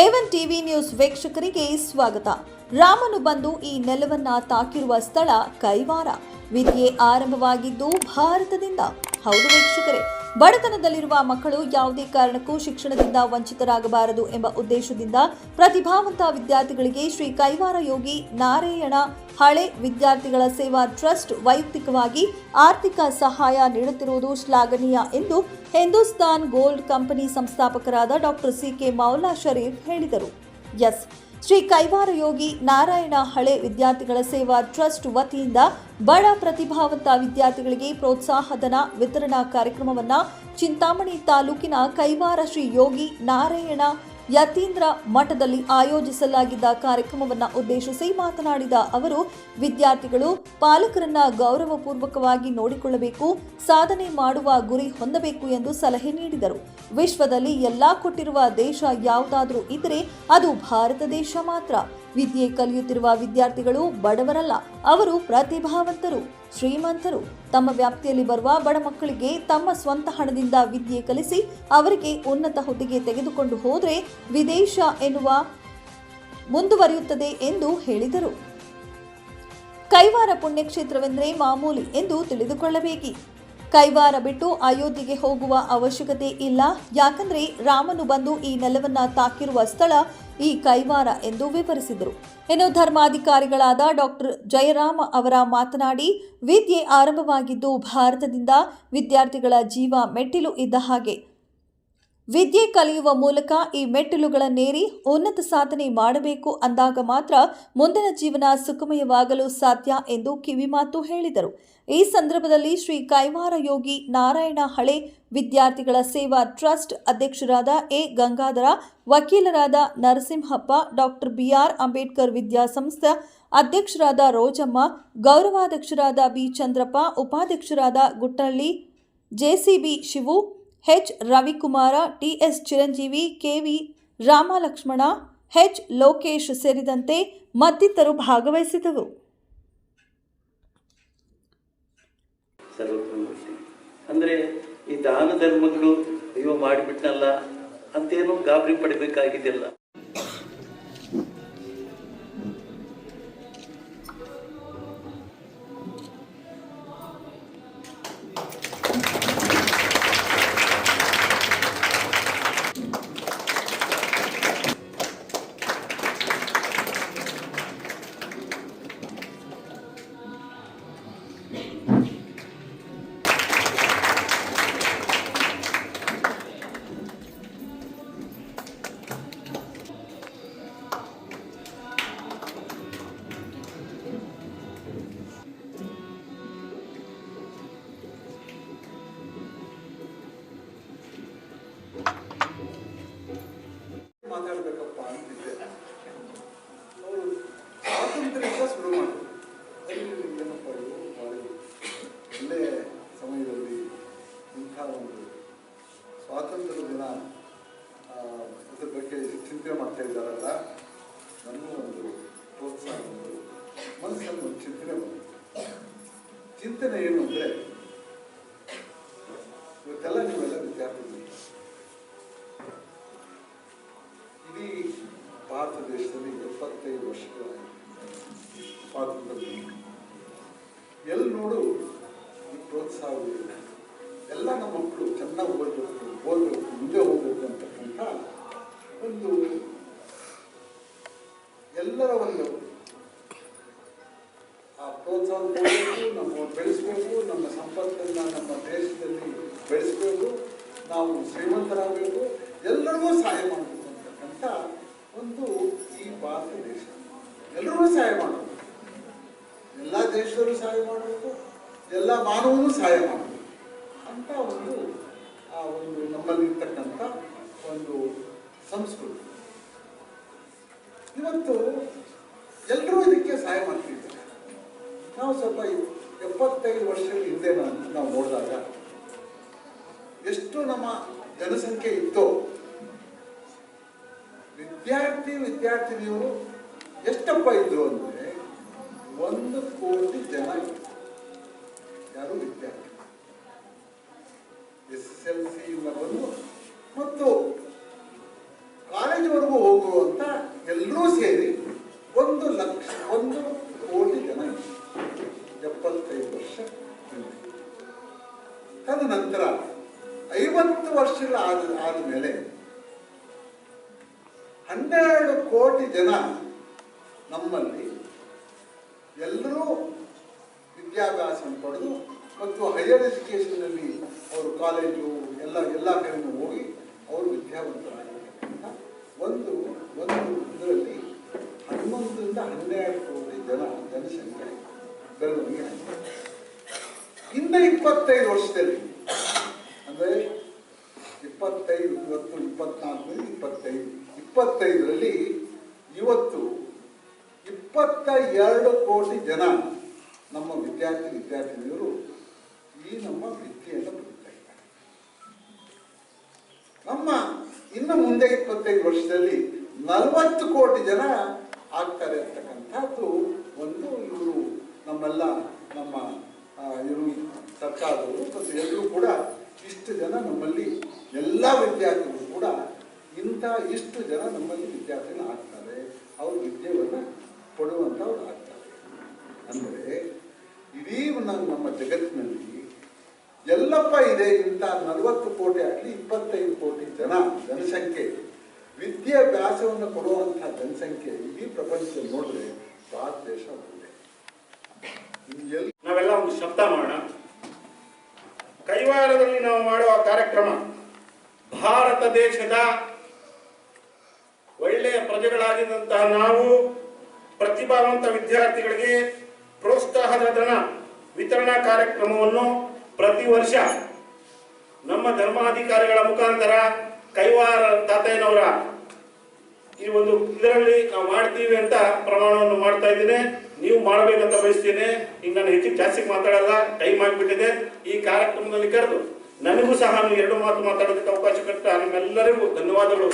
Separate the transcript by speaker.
Speaker 1: A one TV news ವೀಕ್ಷಕರಿಗೆ ಸ್ವಾಗತ. ರಾಮನು ಬಂದು ಈ ನೆಲವನ್ನ ತಾಕಿರುವ ಸ್ಥಳ ಕೈವಾರ. ವಿದ್ಯೆ ಆರಂಭವಾಗಿದ್ದು ಭಾರತದಿಂದ. ಹೌದು ವೀಕ್ಷಕರೇ, ಬಡತನದಲ್ಲಿರುವ ಮಕ್ಕಳು ಯಾವುದೇ ಕಾರಣಕ್ಕೂ ಶಿಕ್ಷಣದಿಂದ ವಂಚಿತರಾಗಬಾರದು ಎಂಬ ಉದ್ದೇಶದಿಂದ ಪ್ರತಿಭಾವಂತ ವಿದ್ಯಾರ್ಥಿಗಳಿಗೆ ಶ್ರೀ ಕೈವಾರ ಯೋಗಿ ನಾರಾಯಣ ಹಳೆ ವಿದ್ಯಾರ್ಥಿಗಳ ಸೇವಾ ಟ್ರಸ್ಟ್ ವೈಯಕ್ತಿಕವಾಗಿ ಆರ್ಥಿಕ ಸಹಾಯ ನೀಡುತ್ತಿರುವುದು ಶ್ಲಾಘನೀಯ ಎಂದು ಹಿಂದೂಸ್ತಾನ್ ಗೋಲ್ಡ್ ಕಂಪನಿ ಸಂಸ್ಥಾಪಕರಾದ doctor C K Moula Sharif ಹೇಳಿದರು. ಎಸ್. ಶ್ರೀ ಕೈವಾರ ಯೋಗಿ ನಾರಾಯಣ ಹಳೆ ವಿದ್ಯಾರ್ಥಿಗಳ ಸೇವಾ ಟ್ರಸ್ಟ್ ವತಿಯಿಂದ ಬಡ ಪ್ರತಿಭಾವಂತ ವಿದ್ಯಾರ್ಥಿಗಳಿಗೆ ಪ್ರೋತ್ಸಾಹಧನ ವಿತರಣಾ ಕಾರ್ಯಕ್ರಮವನ್ನು ಚಿಂತಾಮಣಿ ತಾಲೂಕಿನ ಕೈವಾರ ಶ್ರೀ ಯೋಗಿ ನಾರಾಯಣ ಯತೀಂದ್ರ ಮಠದಲ್ಲಿ ಆಯೋಜಿಸಲಾಗಿದ್ದ ಕಾರ್ಯಕ್ರಮವನ್ನು ಉದ್ದೇಶಿಸಿ ಮಾತನಾಡಿದ ಅವರು, ವಿದ್ಯಾರ್ಥಿಗಳು ಪಾಲಕರನ್ನ ಗೌರವಪೂರ್ವಕವಾಗಿ ನೋಡಿಕೊಳ್ಳಬೇಕು, ಸಾಧನೆ ಮಾಡುವ ಗುರಿ ಹೊಂದಬೇಕು ಎಂದು ಸಲಹೆ ನೀಡಿದರು. ವಿಶ್ವದಲ್ಲಿ ಎಲ್ಲಾ ಕೊಟ್ಟಿರುವ ದೇಶ ಯಾವುದಾದರೂ ಇದ್ರೆ ಅದು ಭಾರತ ದೇಶ ಮಾತ್ರ. ವಿದ್ಯೆ ಕಲಿಯುತ್ತಿರುವ ವಿದ್ಯಾರ್ಥಿಗಳು ಬಡವರಲ್ಲ, ಅವರು ಪ್ರತಿಭಾವಂತರು. ಶ್ರೀಮಂತರು ತಮ್ಮ ವ್ಯಾಪ್ತಿಯಲ್ಲಿ ಬರುವ ಬಡ ಮಕ್ಕಳಿಗೆ ತಮ್ಮ ಸ್ವಂತ ಹಣದಿಂದ ವಿದ್ಯೆ ಕಲಿಸಿ ಅವರಿಗೆ ಉನ್ನತ ಹುದ್ದೆಗೆ ತೆಗೆದುಕೊಂಡು ಹೋದರೆ ವಿದೇಶ ಎನ್ನುವ ಮುಂದುವರಿಯುತ್ತದೆ ಎಂದು ಹೇಳಿದರು. ಕೈವಾರ ಪುಣ್ಯಕ್ಷೇತ್ರವೆಂದರೆ ಮಾಮೂಲಿ ಎಂದು ತಿಳಿದುಕೊಳ್ಳಬೇಕಿ. ಕೈವಾರ ಬಿಟ್ಟು ಅಯೋಧ್ಯೆಗೆ ಹೋಗುವ ಅವಶ್ಯಕತೆ ಇಲ್ಲ. ಯಾಕಂದ್ರೆ ರಾಮನು ಬಂದು ಈ ನೆಲವನ್ನ ತಾಕಿರುವ ಸ್ಥಳ ಈ ಕೈವಾರ ಎಂದು ವಿವರಿಸಿದರು. ಇನ್ನು ಧರ್ಮಾಧಿಕಾರಿಗಳಾದ ಡಾಕ್ಟರ್ ಜಯರಾಮ ಅವರ ಮಾತನಾಡಿ, ವಿದ್ಯೆ ಆರಂಭವಾಗಿದ್ದು ಭಾರತದಿಂದ ವಿದ್ಯಾರ್ಥಿಗಳ ಜೀವ ಮೆಟ್ಟಿಲು ಇದ್ದ ಹಾಗೆ ವಿದ್ಯೆ ಕಲಿಯುವ ಮೂಲಕ ಈ ಮೆಟ್ಟಿಲುಗಳನ್ನೇರಿ ಉನ್ನತ ಸಾಧನೆ ಮಾಡಬೇಕು ಅಂದಾಗ ಮಾತ್ರ ಮುಂದಿನ ಜೀವನ ಸುಖಮಯವಾಗಲು ಸಾಧ್ಯ ಎಂದು ಕಿವಿಮಾತು ಹೇಳಿದರು. ಈ ಸಂದರ್ಭದಲ್ಲಿ ಶ್ರೀ ಕೈವಾರ ಯೋಗಿ ನಾರಾಯಣ ಹಳೆ ವಿದ್ಯಾರ್ಥಿಗಳ ಸೇವಾ ಟ್ರಸ್ಟ್ ಅಧ್ಯಕ್ಷರಾದ ಎ. ಗಂಗಾಧರ, ವಕೀಲರಾದ ನರಸಿಂಹಪ್ಪ ಡಾಕ್ಟರ್ ಬಿಆರ್ ಅಂಬೇಡ್ಕರ್ ವಿದ್ಯಾಸಂಸ್ಥೆ ಅಧ್ಯಕ್ಷರಾದ ರೋಜಮ್ಮ, ಗೌರವಾಧ್ಯಕ್ಷರಾದ ಬಿ. ಚಂದ್ರಪ್ಪ, ಉಪಾಧ್ಯಕ್ಷರಾದ Guttalli JCB Shivu H Ravikumar TS Chiranjeevi, KV Ramalakshmana H Lokesh ಸೇರಿದಂತೆ ಮತ್ತಿತರು ಭಾಗವಹಿಸಿದರು
Speaker 2: ಅಂದರೆ ಈ ದಾನ ಧರ್ಮಗಳು ಅಯ್ಯೋ ಮಾಡಿಬಿಟ್ಟನಲ್ಲ ಅಂತೇನು ಗಾಬರಿ ಪಡಿಬೇಕಾಗಿದ್ದಿಲ್ಲ
Speaker 3: ಮನಸ್ಸನ್ನು ಒಂದು ಚಿಂತನೆ ಬಂತು ಚಿಂತನೆ ಏನು ಅಂದರೆ, ಇವತ್ತೆಲ್ಲ ನೀವೆಲ್ಲ ವಿದ್ಯಾರ್ಥಿಗಳು ಇಡೀ ಭಾರತ ದೇಶದಲ್ಲಿ ಎಪ್ಪತ್ತೈದು ವರ್ಷಗಳ ಸ್ವಾತಂತ್ರ್ಯ ಎಲ್ಲಿ ನೋಡು, ಈ ಪ್ರೋತ್ಸಾಹವಿದೆ ಎಲ್ಲ ನಮ್ಮ ಮಕ್ಕಳು ಚೆನ್ನಾಗಿ ಓದಬೇಕು ಓದಬೇಕು, ಮುಂದೆ ಹೋಗಬೇಕು ಅಂತಕ್ಕಂಥ ಒಂದು ಎಲ್ಲರ ಒಂದು ಪ್ರೋತ್ಸಾಹ ನಮ್ಮ ಬೆಳೆಸಬೇಕು ನಮ್ಮ ಸಂಪತ್ತನ್ನು ನಮ್ಮ ದೇಶದಲ್ಲಿ ಬೆಳೆಸಬೇಕು ನಾವು ಶ್ರೀಮಂತರಾಗಬೇಕು ಎಲ್ಲರಿಗೂ ಸಹಾಯ ಮಾಡಬೇಕು ಅಂತಕ್ಕಂಥ ಒಂದು ಈ ಭಾರತ ದೇಶ ಎಲ್ಲರಿಗೂ ಸಹಾಯ ಮಾಡಬೇಕು ಎಲ್ಲ ದೇಶದಲ್ಲೂ ಸಹಾಯ ಮಾಡಬೇಕು ಎಲ್ಲ ಮಾನವನೂ ಸಹಾಯ ಮಾಡಬೇಕು ಅಂತ ಒಂದು ಆ ಒಂದು ನಮ್ಮಲ್ಲಿರ್ತಕ್ಕಂಥ ಒಂದು ಸಂಸ್ಕೃತಿ. ಇವತ್ತು ಎಲ್ಲರೂ ಇದಕ್ಕೆ ಸಹಾಯ ಮಾಡ್ತಿದ್ದಾರೆ. ನಾವು ಸ್ವಲ್ಪ ಎಪ್ಪತ್ತೈದು ವರ್ಷಗಳ ಹಿಂದೆ ನಾವು ನೋಡಿದಾಗ ಎಷ್ಟು ನಮ್ಮ ಜನಸಂಖ್ಯೆ ಇತ್ತೋ, ವಿದ್ಯಾರ್ಥಿ ವಿದ್ಯಾರ್ಥಿನಿಯವರು ಎಷ್ಟಪ್ಪ ಇದ್ರು ಅಂದರೆ ಒಂದು ಕೋಟಿ ಜನ ಯಾರು ವಿದ್ಯಾರ್ಥಿ? ಎಸ್ ಎಸ್ ಎಲ್ ಸಿ ಬಂದು ಮತ್ತು ಐವತ್ತು ವರ್ಷಗಳ ಆದ, ಆದಮೇಲೆ ಹನ್ನೆರಡು ಕೋಟಿ ಜನ ನಮ್ಮಲ್ಲಿ ಎಲ್ಲರೂ ವಿದ್ಯಾಭ್ಯಾಸ ಪಡೆದು ಮತ್ತು ಹೈಯರ್ ಎಜುಕೇಷನ್ನಲ್ಲಿ ಅವರು ಕಾಲೇಜು ಎಲ್ಲ ಎಲ್ಲ ಕಡೆಗೂ ಹೋಗಿ ಅವರು ವಿದ್ಯಾವಂತರಾಗಿರ್ತಕ್ಕಂಥ ಒಂದು ಒಂದು ಇದರಲ್ಲಿ ಹನ್ನೊಂದರಿಂದ ಹನ್ನೆರಡು ಕೋಟಿ ಜನ ಜನಸಂಖ್ಯೆ ಬೆಳವಣಿಗೆ ಆಗಿದೆ. ಇನ್ನು ಇಪ್ಪತ್ತೈದು ವರ್ಷದಲ್ಲಿ ಅಂದರೆ ಇಪ್ಪತ್ತೈದು, ಇವತ್ತು ಇಪ್ಪತ್ನಾಲ್ಕು, ಇಪ್ಪತ್ತೈದು. ಇಪ್ಪತ್ತೈದರಲ್ಲಿ ಇವತ್ತು ಇಪ್ಪತ್ತ ಎರಡು ಕೋಟಿ ಜನ ನಮ್ಮ ವಿದ್ಯಾರ್ಥಿ, ವಿದ್ಯಾರ್ಥಿನಿಯರು ಈ ನಮ್ಮ ವಿದ್ಯೆಯನ್ನು ಬದುಕ್ತಾ ಇದ್ದಾರೆ. ನಮ್ಮ ಇನ್ನು ಮುಂದೆ ಇಪ್ಪತ್ತೈದು ವರ್ಷದಲ್ಲಿ ನಲವತ್ತು ಕೋಟಿ ಜನ ಆಗ್ತಾರೆ ಅಂತಕ್ಕಂಥದ್ದು ಒಂದು ಇವರು ನಮ್ಮೆಲ್ಲ ನಮ್ಮ ಇವರು ಸರ್ಕಾರದವರು ಮತ್ತು ಎಲ್ಲರೂ ಕೂಡ ಇಷ್ಟು ಜನ ನಮ್ಮಲ್ಲಿ ಎಲ್ಲ ವಿದ್ಯಾರ್ಥಿಗಳು ಕೂಡ ಇಂಥ ಇಷ್ಟು ಜನ ನಮ್ಮಲ್ಲಿ ವಿದ್ಯಾರ್ಥಿಗಳು ಆಗ್ತಾರೆ. ಅವರು ವಿದ್ಯೆಯನ್ನು ಕೊಡುವಂಥವ್ರು ಆಗ್ತಾರೆ. ಅಂದರೆ ಇಡೀ ನಮ್ಮ ನಮ್ಮ ಜಗತ್ತಿನಲ್ಲಿ ಎಲ್ಲಪ್ಪ ಇದೆ ಇಂಥ ನಲವತ್ತು ಕೋಟಿ ಆಗಲಿ ಇಪ್ಪತ್ತೈದು ಕೋಟಿ ಜನ ಜನಸಂಖ್ಯೆ ವಿದ್ಯಾಭ್ಯಾಸವನ್ನು ಕೊಡುವಂಥ ಜನಸಂಖ್ಯೆ ಇಡೀ ಪ್ರಪಂಚದಲ್ಲಿ ನೋಡಿದ್ರೆ ಭಾರತ ದೇಶ ಒಂದೇ.
Speaker 4: ನಾವೆಲ್ಲ ಒಂದು ಶಬ್ದ ಮಾಡೋಣ. ಕೈವಾರದಲ್ಲಿ ನಾವು ಮಾಡುವ ಕಾರ್ಯಕ್ರಮ ಭಾರತ ದೇಶದ ಒಳ್ಳೆಯ ಪ್ರಜೆಗಳಾಗಿದ್ದಂತಹ ನಾವು ಪ್ರತಿಭಾವಂತ ವಿದ್ಯಾರ್ಥಿಗಳಿಗೆ ಪ್ರೋತ್ಸಾಹದ ಧನ ವಿತರಣಾ ಕಾರ್ಯಕ್ರಮವನ್ನು ಪ್ರತಿ ವರ್ಷ ನಮ್ಮ ಧರ್ಮಾಧಿಕಾರಿಗಳ ಮುಖಾಂತರ ಕೈವಾರ ತಾತಯ್ಯನವರ ಈ ಒಂದು ಇದರಲ್ಲಿ ನಾವು ಮಾಡ್ತೀವಿ ಅಂತ ಪ್ರಮಾಣವನ್ನು ಮಾಡ್ತಾ ಇದ್ದೀನಿ. ನೀವು ಮಾಡಬೇಕಂತ ಬಯಸ್ತೇನೆ. ಈಗ ನಾನು ಹೆಚ್ಚಿಗೆ ಜಾಸ್ತಿ ಮಾತಾಡಲ್ಲ ಟೈಮ್ ಆಗಿಬಿಟ್ಟಿದೆ. ಈ ಕಾರ್ಯಕ್ರಮದಲ್ಲಿ ಕರೆದು ನನಗೂ ಸಹ ನೀವು ಎರಡು ಮಾತು ಮಾತಾಡೋದಕ್ಕೆ ಅವಕಾಶ ಕೊಟ್ಟ ನಿಮ್ಮೆಲ್ಲರಿಗೂ ಧನ್ಯವಾದಗಳು.